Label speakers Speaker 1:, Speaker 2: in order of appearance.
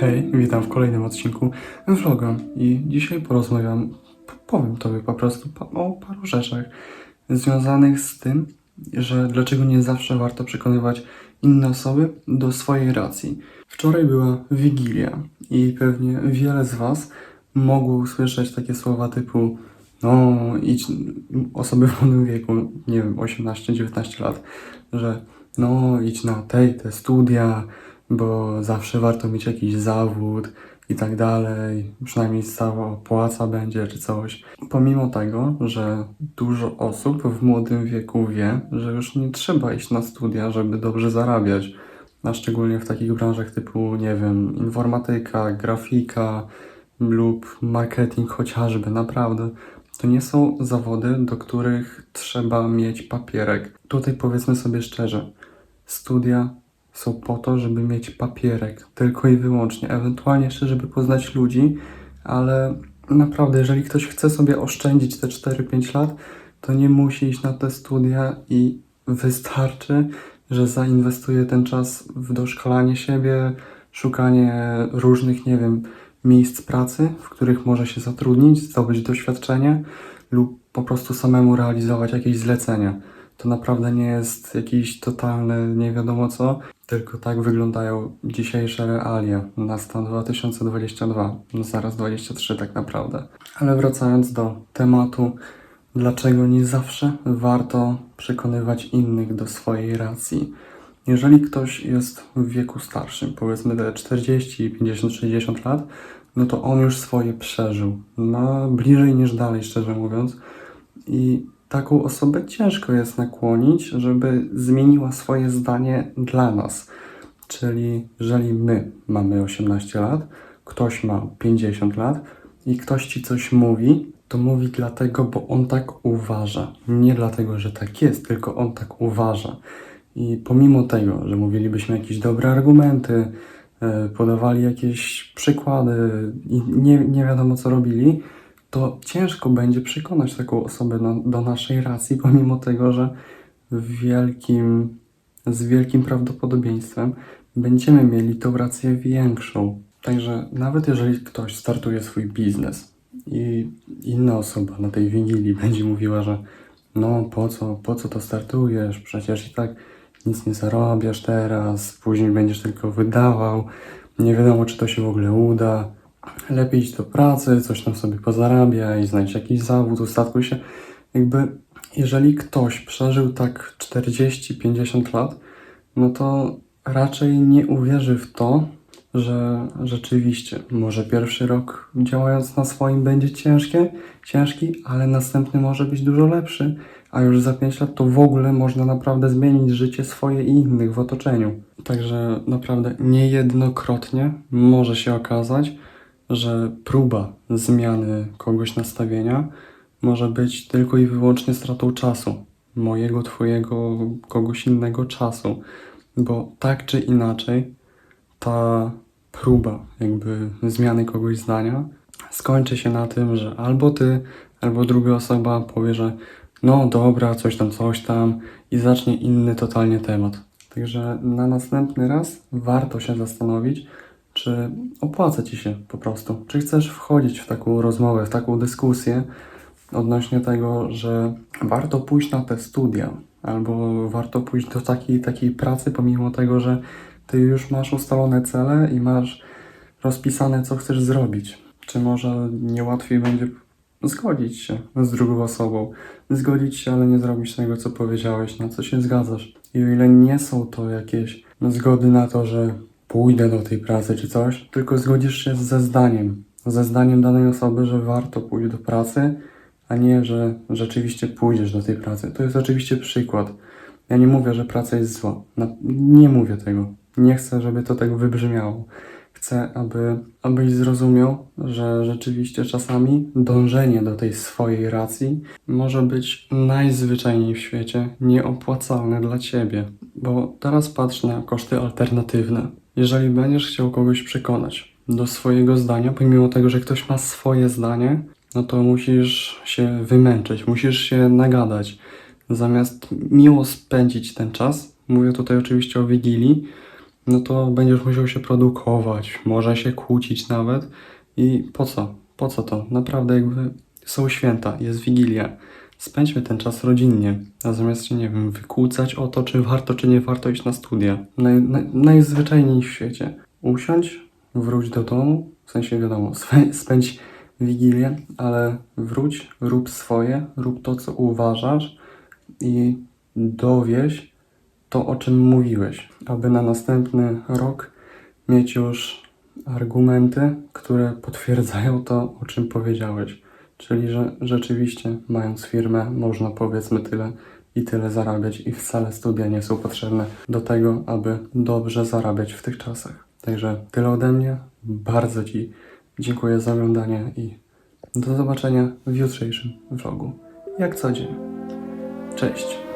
Speaker 1: Hej, witam w kolejnym odcinku vloga i dzisiaj porozmawiam, powiem Tobie po prostu o paru rzeczach związanych z tym, że dlaczego nie zawsze warto przekonywać inne osoby do swojej racji. Wczoraj była Wigilia i pewnie wiele z Was mogło usłyszeć takie słowa typu no idź, osoby w młodym wieku, nie wiem, 18-19 lat, że no idź na tej, te studia, bo zawsze warto mieć jakiś zawód i tak dalej, przynajmniej stała płaca będzie czy coś. Pomimo tego, że dużo osób w młodym wieku wie, że już nie trzeba iść na studia, żeby dobrze zarabiać, a szczególnie w takich branżach typu, nie wiem, informatyka, grafika lub marketing chociażby, naprawdę. To nie są zawody, do których trzeba mieć papierek. Tutaj powiedzmy sobie szczerze, studia są po to, żeby mieć papierek, tylko i wyłącznie. Ewentualnie jeszcze, żeby poznać ludzi, ale naprawdę, jeżeli ktoś chce sobie oszczędzić te 4-5 lat, to nie musi iść na te studia i wystarczy, że zainwestuje ten czas w doszkalanie siebie, szukanie różnych, nie wiem, miejsc pracy, w których może się zatrudnić, zdobyć doświadczenie lub po prostu samemu realizować jakieś zlecenia. To naprawdę nie jest jakiś totalny nie wiadomo co, tylko tak wyglądają dzisiejsze realia na stan 2022, no zaraz 23 tak naprawdę. Ale wracając do tematu, dlaczego nie zawsze warto przekonywać innych do swojej racji. Jeżeli ktoś jest w wieku starszym, powiedzmy te 40, 50, 60 lat, no to on już swoje przeżył. Ma bliżej niż dalej, szczerze mówiąc. I taką osobę ciężko jest nakłonić, żeby zmieniła swoje zdanie dla nas. Czyli jeżeli my mamy 18 lat, ktoś ma 50 lat i ktoś ci coś mówi, to mówi dlatego, bo on tak uważa. Nie dlatego, że tak jest, tylko on tak uważa. I pomimo tego, że mówilibyśmy jakieś dobre argumenty, e, podawali jakieś przykłady i nie, nie wiadomo co robili, to ciężko będzie przekonać taką osobę na, do naszej racji, pomimo tego, że wielkim, z wielkim prawdopodobieństwem będziemy mieli tą rację większą. Także nawet jeżeli ktoś startuje swój biznes i inna osoba na tej wigilii będzie mówiła, że no po co, po co to startujesz, przecież i tak nic nie zarabiasz teraz, później będziesz tylko wydawał, nie wiadomo czy to się w ogóle uda, lepiej iść do pracy, coś tam sobie pozarabia i znajdź jakiś zawód, ustatkuj się. Jakby, jeżeli ktoś przeżył tak 40-50 lat, no to raczej nie uwierzy w to, że rzeczywiście może pierwszy rok działając na swoim będzie ciężkie, ciężki, ale następny może być dużo lepszy, a już za 5 lat to w ogóle można naprawdę zmienić życie swoje i innych w otoczeniu. Także naprawdę niejednokrotnie może się okazać, że próba zmiany kogoś nastawienia może być tylko i wyłącznie stratą czasu. Mojego, twojego, kogoś innego czasu. Bo tak czy inaczej, ta próba jakby zmiany kogoś zdania skończy się na tym, że albo ty, albo druga osoba powie, że no dobra, coś tam, coś tam i zacznie inny totalnie temat. Także na następny raz warto się zastanowić, czy opłaca ci się po prostu. Czy chcesz wchodzić w taką rozmowę, w taką dyskusję odnośnie tego, że warto pójść na te studia, albo warto pójść do takiej, takiej pracy, pomimo tego, że ty już masz ustalone cele i masz rozpisane, co chcesz zrobić. Czy może nie łatwiej będzie zgodzić się z drugą osobą? Zgodzić się, ale nie zrobić tego, co powiedziałeś, na co się zgadzasz. I o ile nie są to jakieś zgody na to, że pójdę do tej pracy czy coś, tylko zgodzisz się ze zdaniem, ze zdaniem danej osoby, że warto pójść do pracy, a nie, że rzeczywiście pójdziesz do tej pracy. To jest oczywiście przykład. Ja nie mówię, że praca jest zła. Nie mówię tego. Nie chcę, żeby to tak wybrzmiało. Chcę, aby, abyś zrozumiał, że rzeczywiście czasami dążenie do tej swojej racji może być najzwyczajniej w świecie nieopłacalne dla ciebie. Bo teraz patrz na koszty alternatywne. Jeżeli będziesz chciał kogoś przekonać do swojego zdania, pomimo tego, że ktoś ma swoje zdanie, no to musisz się wymęczyć, musisz się nagadać. Zamiast miło spędzić ten czas, mówię tutaj oczywiście o Wigilii, no to będziesz musiał się produkować, może się kłócić nawet. I po co? Po co to? Naprawdę jakby są święta, jest Wigilia. Spędźmy ten czas rodzinnie, a zamiast się, nie wiem, wykłócać o to, czy warto, czy nie warto iść na studia. Naj, naj, najzwyczajniej w świecie. Usiądź, wróć do domu, w sensie wiadomo, spę- spędź Wigilię, ale wróć, rób swoje, rób to, co uważasz i dowieź to, o czym mówiłeś, aby na następny rok mieć już argumenty, które potwierdzają to, o czym powiedziałeś. Czyli, że rzeczywiście, mając firmę, można powiedzmy tyle i tyle zarabiać, i wcale studia nie są potrzebne do tego, aby dobrze zarabiać w tych czasach. Także tyle ode mnie. Bardzo Ci dziękuję za oglądanie i do zobaczenia w jutrzejszym vlogu. Jak co dzień. Cześć.